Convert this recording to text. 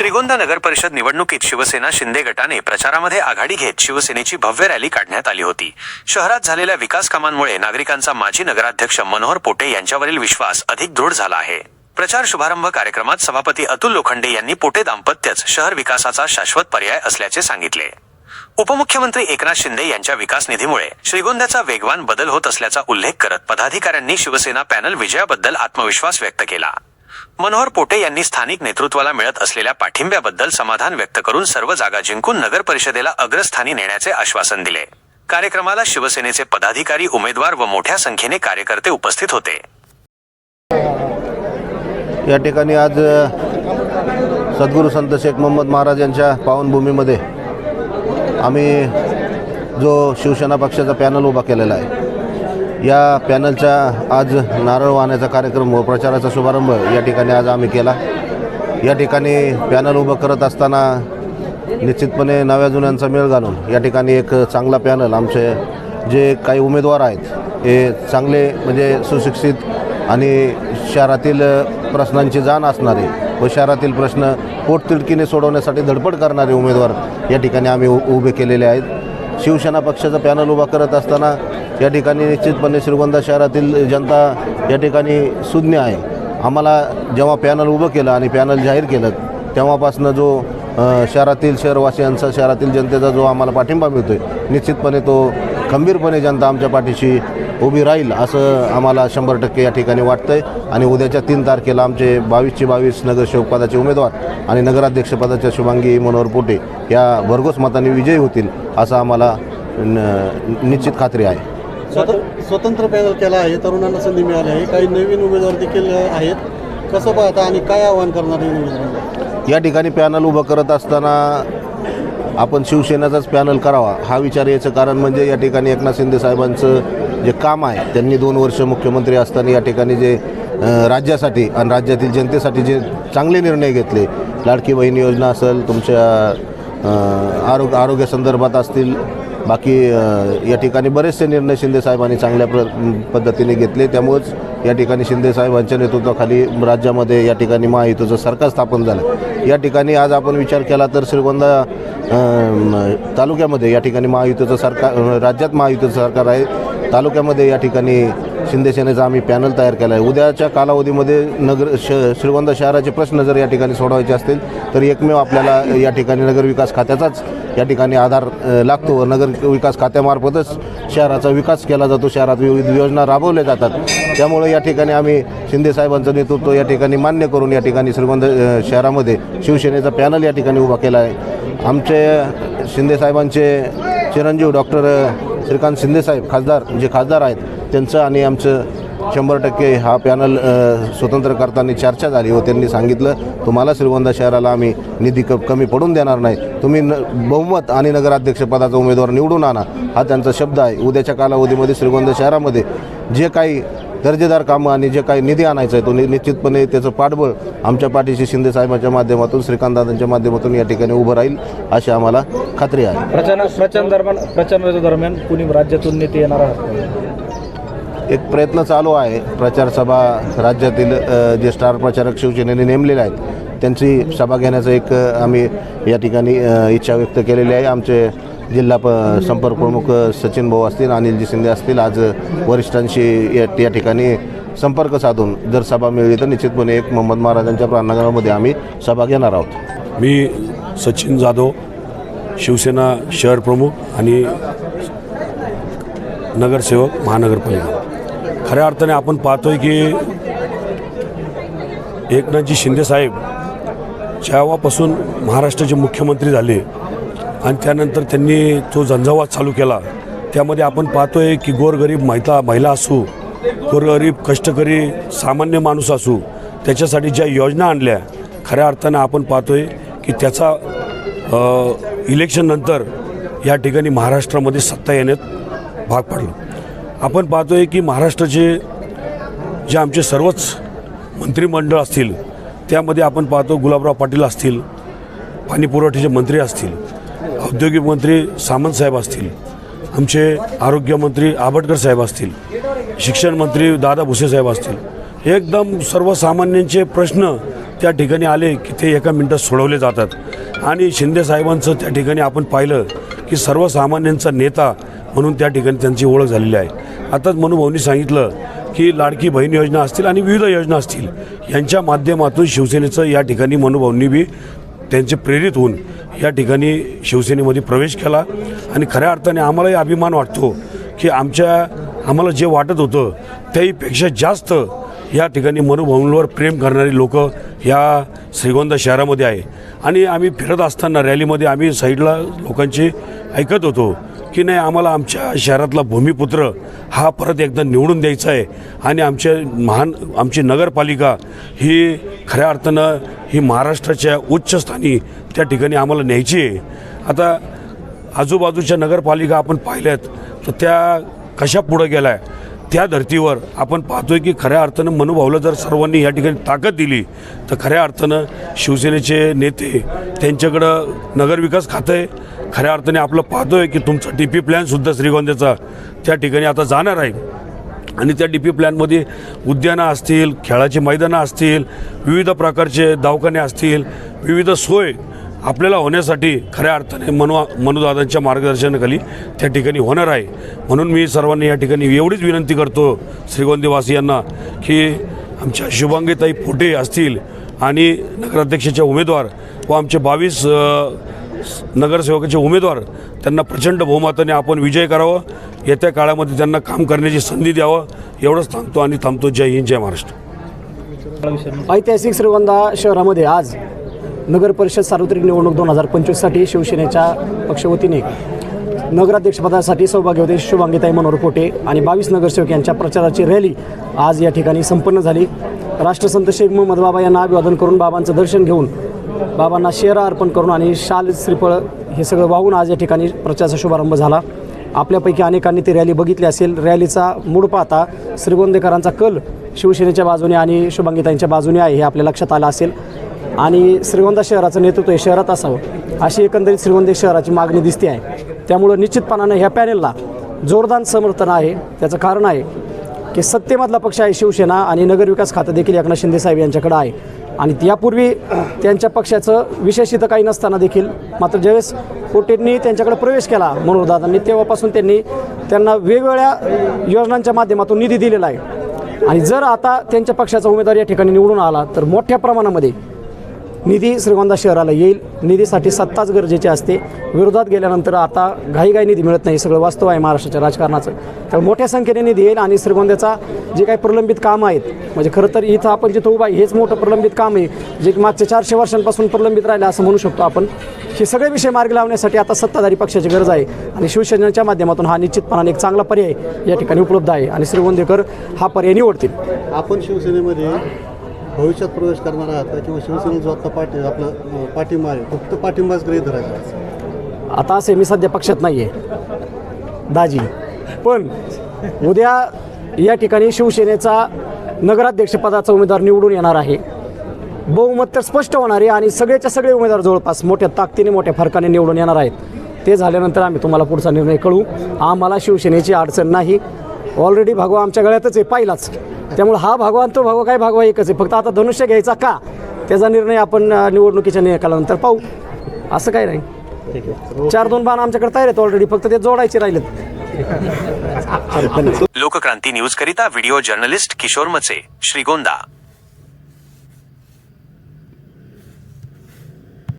श्रीगोंदा नगर परिषद निवडणुकीत शिवसेना शिंदे गटाने प्रचारामध्ये आघाडी घेत शिवसेनेची भव्य रॅली काढण्यात आली होती. शहरात झालेल्या विकास कामांमुळे नागरिकांचा माजी नगराध्यक्ष मनोहर पोटे यांच्यावरील विश्वास अधिक दृढ झाला आहे. प्रचार शुभारंभ कार्यक्रमात सभापती अतुल लोखंडे यांनी पोटे दाम्पत्यच शहर विकासाचा शाश्वत पर्याय असल्याचे सांगितले. उपमुख्यमंत्री एकनाथ शिंदे यांच्या विकास निधीमुळे श्रीगोंद्याचा वेगवान बदल होत असल्याचा उल्लेख करत पदाधिकाऱ्यांनी शिवसेना पॅनल विजयाबद्दल आत्मविश्वास व्यक्त केला. मनोहर पोटे यांनी स्थानिक नेतृत्वाला मिळत असलेल्या पाठिंब्याबद्दल समाधान व्यक्त करून सर्व जागा जिंकून नगर परिषदेला अग्रस्थानी नेण्याचे आश्वासन दिले. कार्यक्रमाला शिवसेनेचे पदाधिकारी उमेदवार व मोठ्या संख्येने कार्यकर्ते उपस्थित होते. या ठिकाणी आज सद्गुरू संत शेख मोहम्मद महाराज यांच्या पावनभूमीमध्ये आम्ही जो शिवसेना पक्षाचा पॅनल उभा केलेला आहे या पॅनलच्या आज नारळ वाहण्याचा कार्यक्रम व प्रचाराचा शुभारंभ या ठिकाणी आज आम्ही केला. या ठिकाणी पॅनल उभं करत असताना निश्चितपणे नव्या जुन्यांचा मेळ घालून या ठिकाणी एक चांगला पॅनल आमचे जे काही उमेदवार आहेत हे चांगले म्हणजे सुशिक्षित आणि शहरातील प्रश्नांची जाण असणारे व शहरातील प्रश्न पोटतिडकीने सोडवण्यासाठी धडपड करणारे उमेदवार या ठिकाणी आम्ही उ उभे केलेले आहेत. शिवसेना पक्षाचा पॅनल उभा करत असताना या ठिकाणी निश्चितपणे श्रीगोंदा शहरातील जनता या ठिकाणी सुज्ञ आहे. आम्हाला जेव्हा पॅनल उभं केलं आणि पॅनल जाहीर केलं तेव्हापासनं जो शहरातील शहरवासियांचा शहरातील जनतेचा जो आम्हाला पाठिंबा मिळतो आहे निश्चितपणे तो खंबीरपणे जनता आमच्या पाठीशी उभी राहील असं आम्हाला शंभर टक्के या ठिकाणी वाटतं आहे आणि उद्याच्या तीन तारखेला आमचे बावीसचे बावीस नगरसेवकपदाचे उमेदवार आणि नगराध्यक्षपदाच्या शुभांगी मनोहर पोटे या भरघोस मताने विजयी होतील असं आम्हाला न- निश्चित खात्री आहे. स्वतंत्र पॅनल केला आहे तरुणांना संधी मिळाली आहे. काही नवीन उमेदवार देखील आहेत. कसं पाहता आणि काय आव्हान करणार या ठिकाणी पॅनल उभं करत असताना आपण शिवसेनेचाच पॅनल करावा हा विचार याचं कारण म्हणजे या ठिकाणी एकनाथ शिंदे साहेबांचं जे काम आहे त्यांनी दोन वर्ष मुख्यमंत्री असताना या ठिकाणी जे राज्यासाठी आणि राज्यातील जनतेसाठी जे चांगले निर्णय घेतले लाडकी बहीण योजना असेल तुमच्या आरोग्य आरोग्यासंदर्भात असतील बाकी या ठिकाणी बरेचसे निर्णय शिंदे साहेबांनी चांगल्या प्र पद्धतीने घेतले. त्यामुळंच या ठिकाणी शिंदेसाहेबांच्या नेतृत्वाखाली राज्यामध्ये या ठिकाणी महायुतीचं सरकार स्थापन झालं. या ठिकाणी आज आपण विचार केला तर श्रीगोंदा तालुक्यामध्ये या ठिकाणी महायुतीचं सरकार राज्यात महायुतीचं सरकार आहे. तालुक्यामध्ये या ठिकाणी शिंदे सेनेचा आम्ही पॅनल तयार केला आहे. उद्याच्या कालावधीमध्ये नगर श श्रीगोंदा शहराचे प्रश्न जर या ठिकाणी सोडवायचे असतील तर एकमेव आपल्याला या ठिकाणी नगर विकास खात्याचाच या ठिकाणी आधार लागतो. व नगर विकास खात्यामार्फतच शहराचा विकास केला जातो. शहरात विविध योजना राबवल्या जातात. त्यामुळे या ठिकाणी आम्ही शिंदे साहेबांचं नेतृत्व या ठिकाणी मान्य करून या ठिकाणी श्रीगोंदा शहरामध्ये शिवसेनेचा पॅनल या ठिकाणी उभा केला आहे. आमचे शिंदेसाहेबांचे चिरंजीव डॉक्टर श्रीकांत शिंदेसाहेब खासदार जे खासदार आहेत त्यांचं आणि आमचं शंभर टक्के हा पॅनल स्वतंत्र करताना चर्चा झाली व त्यांनी सांगितलं तुम्हाला श्रीगोंदा शहराला आम्ही निधी क कमी पडून देणार नाही. तुम्ही न बहुमत आणि नगराध्यक्षपदाचा उमेदवार निवडून आणा. हा त्यांचा शब्द आहे. उद्याच्या कालावधीमध्ये श्रीगोंदा शहरामध्ये जे काही दर्जेदार कामं आणि जे काही निधी आणायचं आहे तो निश्चितपणे त्याचं पाठबळ आमच्या पाठीशी शिंदे साहेबांच्या माध्यमातून श्रीकांतदादांच्या माध्यमातून या ठिकाणी उभं राहील अशी आम्हाला खात्री आहे. प्रचार प्रचार दरम्यान प्रचाराच्या दरम्यान कुणी राज्यातून नेते येणार आहात? एक प्रयत्न चालू आहे. प्रचार सभा राज्यातील जे स्टार प्रचारक शिवसेनेने नेमलेले आहेत त्यांची सभा घेण्याचं एक आम्ही या ठिकाणी इच्छा व्यक्त केलेली आहे. आमचे जिल्हा प संपर्क प्रमुख सचिन भाऊ असतील अनिलजी शिंदे असतील आज वरिष्ठांशी या या ठिकाणी संपर्क साधून जर सभा मिळली तर निश्चितपणे एक मोहम्मद महाराजांच्या प्रांगणामध्ये आम्ही सभा घेणार आहोत. मी सचिन जाधव शिवसेना शहर प्रमुख आणि नगरसेवक महानगरपालिका. खऱ्या अर्थाने आपण पाहतोय की एकनाथजी शिंदे साहेब जेव्हापासून महाराष्ट्राचे मुख्यमंत्री झाले आणि त्यानंतर त्यांनी तो झंझावात चालू केला त्यामध्ये आपण पाहतोय की गोरगरीब महिला महिला असू गोरगरीब कष्टकरी सामान्य माणूस असू त्याच्यासाठी ज्या योजना आणल्या खऱ्या अर्थानं आपण पाहतोय की त्याचा इलेक्शननंतर या ठिकाणी महाराष्ट्रामध्ये सत्ता येण्यात भाग पाडला. आपण पाहतोय की महाराष्ट्राचे जे आमचे सर्वच मंत्रिमंडळ असतील त्यामध्ये आपण पाहतो गुलाबराव पाटील असतील पाणी पुरवठ्याचे मंत्री असतील औद्योगिक मंत्री सामंत साहेब असतील आमचे आरोग्यमंत्री आबटकर साहेब असतील शिक्षण मंत्री दादा भुसे साहेब असतील एकदम सर्वसामान्यांचे प्रश्न त्या ठिकाणी आले की ते एका मिनटात सोडवले जातात. आणि शिंदे साहेबांचं त्या ठिकाणी आपण पाहिलं की सर्वसामान्यांचा नेता म्हणून त्या ठिकाणी त्यांची ओळख झालेली आहे. आताच मनुभाऊंनी सांगितलं की लाडकी बहीण योजना असतील आणि विविध योजना असतील यांच्या माध्यमातून शिवसेनेचं या ठिकाणी मनुभाऊंनी बी त्यांचे प्रेरित होऊन या ठिकाणी शिवसेनेमध्ये प्रवेश केला आणि खऱ्या अर्थाने आम्हालाही अभिमान वाटतो की आमच्या आम्हाला जे वाटत होतं त्याहीपेक्षा जास्त या ठिकाणी मनुभाऊंवर प्रेम करणारी लोक या श्रीगोंदा शहरामध्ये आहे. आणि आम्ही फिरत असताना रॅलीमध्ये आम्ही साईडला लोकांची ऐकत होतो. की नाही आम्हाला आमच्या शहरातला भूमिपुत्र हा परत एकदा निवडून द्यायचा आहे. आणि आमच्या महान आमची नगरपालिका ही खऱ्या अर्थानं ही महाराष्ट्राच्या उच्चस्थानी त्या ठिकाणी आम्हाला न्यायची आहे. आता आजूबाजूच्या नगरपालिका आपण पाहिल्यात तर त्या कशा पुढं गेल्या? त्या धर्तीवर आपण पाहतोय की खऱ्या अर्थानं मनोभावलं जर सर्वांनी या ठिकाणी ताकद दिली तर खऱ्या अर्थानं शिवसेनेचे नेते त्यांच्याकडं नगरविकास खातं आहे खऱ्या अर्थाने आपलं पाहतोय की तुमचा डी पी प्लॅनसुद्धा श्रीगोंद्याचा त्या ठिकाणी आता जाणार आहे. आणि त्या डी पी प्लॅनमध्ये उद्यानं असतील खेळाची मैदानं असतील विविध प्रकारचे दवाखाने असतील विविध सोय आपल्याला होण्यासाठी खऱ्या अर्थाने मनो मनुदादांच्या मार्गदर्शनाखाली त्या ठिकाणी होणार आहे. म्हणून मी सर्वांनी या ठिकाणी एवढीच विनंती करतो श्रीगोंदीवासियांना की आमच्या शुभांगीताई पोटे असतील आणि नगराध्यक्षाचे उमेदवार व आमचे बावीस नगरसेवकाचे उमेदवार त्यांना प्रचंड बहुमताने आपण विजय करावं. येत्या काळामध्ये त्यांना काम करण्याची संधी द्यावं. एवढंच थांबतो आणि थांबतो. जय हिंद जय महाराष्ट्र. ऐतिहासिक श्रीगोंदा शहरामध्ये आज नगर परिषद सार्वत्रिक निवडणूक दोन हजार पंचवीससाठी शिवसेनेच्या पक्षवतीने नगराध्यक्षपदासाठी सौभाग्यवती शुभांगीताई मनोहर कोटे आणि बावीस नगरसेवक यांच्या प्रचाराची रॅली आज या ठिकाणी संपन्न झाली. राष्ट्रसंत शेख मोहम्मद बाबा यांना अभिवादन करून बाबांचं दर्शन घेऊन बाबांना शेरा अर्पण करून आणि शाल श्रीफळ हे सगळं वाहून आज या ठिकाणी प्रचाराचा शुभारंभ झाला. आपल्यापैकी अनेकांनी ती रॅली बघितली असेल. रॅलीचा मूड पाहता श्रीगोंदेकरांचा कल शिवसेनेच्या बाजूने आणि शुभांगीतांच्या बाजूने आहे हे आपल्या लक्षात आलं असेल. आणि श्रीगोंदा शहराचं नेतृत्व हे शहरात असावं अशी एकंदरीत श्रीगोंदे शहराची मागणी दिसते आहे. त्यामुळं निश्चितपणानं ह्या पॅनेलला जोरदार समर्थन आहे. त्याचं कारण आहे की सत्तेमधला पक्ष आहे शिवसेना आणि नगरविकास खातं देखील एकनाथ शिंदे साहेब यांच्याकडे आहे. आणि यापूर्वी त्यांच्या पक्षाचं विशेष इथं काही नसताना देखील मात्र ज्यावेळेस पोटेंनी त्यांच्याकडे प्रवेश केला मनोहरदादांनी तेव्हापासून त्यांनी त्यांना वेगवेगळ्या योजनांच्या माध्यमातून निधी दिलेला आहे. आणि जर आता त्यांच्या पक्षाचा उमेदवार या ठिकाणी निवडून आला तर मोठ्या प्रमाणामध्ये निधी श्रीगोंदा शहराला येईल. निधीसाठी सत्ताच गरजेची असते. विरोधात गेल्यानंतर आता घाईघाई निधी मिळत नाही. हे सगळं वास्तव आहे महाराष्ट्राच्या राजकारणाचं. तर मोठ्या संख्येने निधी येईल आणि श्रीगोंद्याचा जे काही प्रलंबित कामं आहेत म्हणजे खरं तर इथं आपण जिथं उभा आहे हेच मोठं प्रलंबित काम आहे जे मागच्या चारशे वर्षांपासून प्रलंबित राहिलं असं म्हणू शकतो आपण. हे सगळे विषय मार्ग लावण्यासाठी आता सत्ताधारी पक्षाची गरज आहे आणि शिवसेनेच्या माध्यमातून हा निश्चितपणाने एक चांगला पर्याय या ठिकाणी उपलब्ध आहे आणि श्रीगोंदेकर हा पर्याय निवडतील. आपण शिवसेनेमध्ये भविष्यात प्रवेश करणार आहात किंवा शिवसेनेचा जो आता पाठी आपला पाठिंबा आहे फक्त पाठिंबाच गृहीत धरायचा आता असे मी सध्या पक्षात नाही आहे दाजी. पण उद्या या ठिकाणी शिवसेनेचा नगराध्यक्षपदाचा उमेदवार निवडून येणार आहे. बहुमत तर स्पष्ट होणार आहे आणि सगळेच्या सगळे उमेदवार जवळपास मोठ्या ताकदीने मोठ्या फरकाने निवडून येणार आहेत. ते झाल्यानंतर आम्ही तुम्हाला पुढचा निर्णय कळू आम्हाला शिवसेनेची अडचण नाही. ऑलरेडी भगवा आमच्या गळ्यातच आहे पाहिलाच. त्यामुळे हा भगवा आणि तो भगवा काय भगवा एकच आहे. फक्त आता धनुष्य घ्यायचा का? त्याचा निर्णय आपण निवडणुकीच्या निकालानंतर पाहू. असं काय नाही. चार दोन बाण आमच्याकडे तयार आहेत ऑलरेडी फक्त ते जोडायचे राहिलेत. लोकक्रांती न्यूज करिता व्हिडिओ जर्नलिस्ट किशोर मचे श्रीगोंदा.